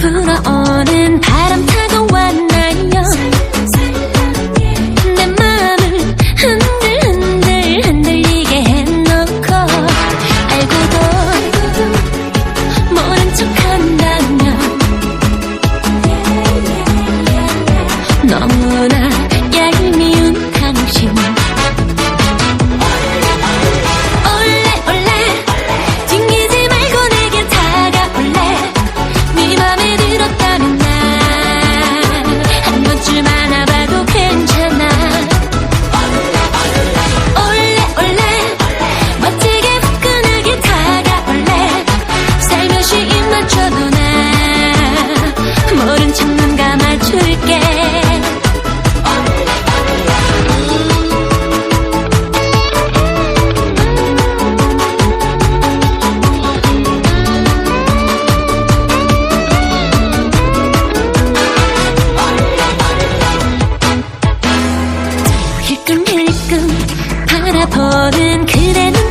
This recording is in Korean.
불어오는 바람 타고 왔나요? 가끔 바라보는 그대 눈